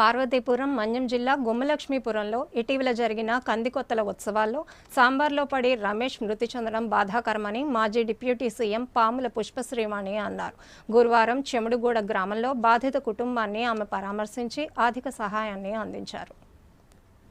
పార్వతీపురం మన్యం జిల్లా గుమ్మలక్ష్మీపురంలో ఇటీవల జరిగిన కందికొత్తల ఉత్సవాల్లో సాంబార్లో పడి రమేష్ మృతి చెందడం బాధాకరమని మాజీ డిప్యూటీ సీఎం పాముల పుష్పశ్రీవాణి అన్నారు. గురువారం చెముడుగూడ గ్రామంలో బాధిత కుటుంబాన్ని ఆమె పరామర్శించి ఆర్థిక సహాయాన్ని అందించారు.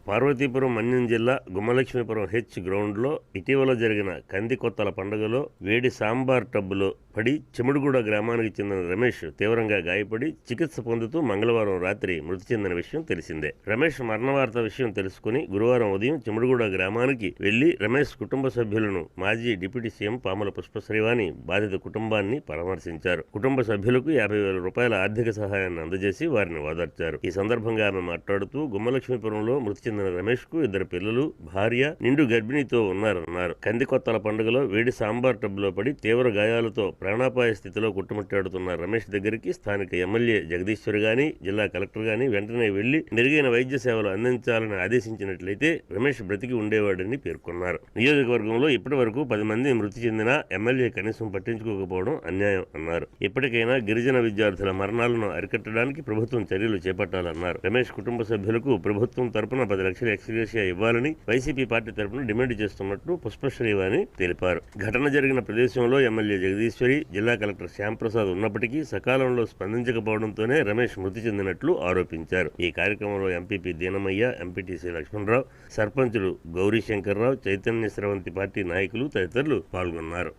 పార్వతీపురం మన్యం జిల్లా గుమ్మలక్ష్మీపురం హెచ్ గ్రౌండ్లో ఇటీవల జరిగిన కందికొత్తల పండుగలో వేడి సాంబార్ టబ్బులో పడి చెముడుగూడ గ్రామానికి చెందిన రమేష్ తీవ్రంగా గాయపడి చికిత్స పొందుతూ మంగళవారం రాత్రి మృతి చెందిన విషయం తెలిసిందే. రమేష్ మరణ వార్త విషయం తెలుసుకుని గురువారం ఉదయం చెముడుగూడ గ్రామానికి వెళ్ళి రమేష్ కుటుంబ సభ్యులను మాజీ డిప్యూటీ సీఎం పాముల పుష్పశ్రీవాణి బాధిత కుటుంబాన్ని పరామర్శించారు. కుటుంబ సభ్యులకు యాభై వేల రూపాయల ఆర్థిక సహాయాన్ని అందజేసి వారిని ఓదార్చారు. ఈ సందర్భంగా ఆమె మాట్లాడుతూ గుమ్మలక్ష్మీపురంలో మృతి చెందిన రమేష్కు ఇద్దరు పిల్లలు భార్య నిండు గర్భిణితో ఉన్నారన్నారు. కందికొత్తల పండుగలో వేడి సాంబార్ టబ్బులో పడి తీవ్ర గాయాలతో ప్రాణాపాయ స్థితిలో కుట్టుముట్టాడుతున్న రమేష్ దగ్గరికి స్థానిక ఎమ్మెల్యే జగదీశ్వర్ గాని జిల్లా కలెక్టర్ గాని వెంటనే వెళ్ళి మెరుగైన వైద్య సేవలు అందించాలని ఆదేశించినట్లయితే రమేష్ బ్రతికి ఉండేవాడని పేర్కొన్నారు. నియోజకవర్గంలో ఇప్పటి వరకు పది మంది మృతి చెందిన ఎమ్మెల్యే కనీసం పట్టించుకోకపోవడం అన్యాయం అన్నారు. ఇప్పటికైనా గిరిజన విద్యార్థుల మరణాలను అరికట్టడానికి ప్రభుత్వం చర్యలు చేపట్టాలన్నారు. రమేష్ కుటుంబ సభ్యులకు ప్రభుత్వం తరపున పది లక్షల ఎక్స్గ్రేషియా ఇవ్వాలని వైసీపీ పార్టీ తరఫున డిమాండ్ చేస్తున్నట్టు పుష్పశ్రీవాణి తెలిపారు. ఘటన జరిగిన ప్రదేశంలో ఎమ్మెల్యే జగదీశ్వరి జిల్లా కలెక్టర్ శ్యాంప్రసాద్ ఉన్నప్పటికీ సకాలంలో స్పందించకపోవడంతోనే రమేష్ మృతి చెందినట్లు ఆరోపించారు. ఈ కార్యక్రమంలో ఎంపీపీ దీనమయ్య ఎంపీటీసీ లక్ష్మణరావు సర్పంచులు గౌరీశంకర్రావు చైతన్య స్రవంతి పార్టీ నాయకులు తదితరులు పాల్గొన్నారు.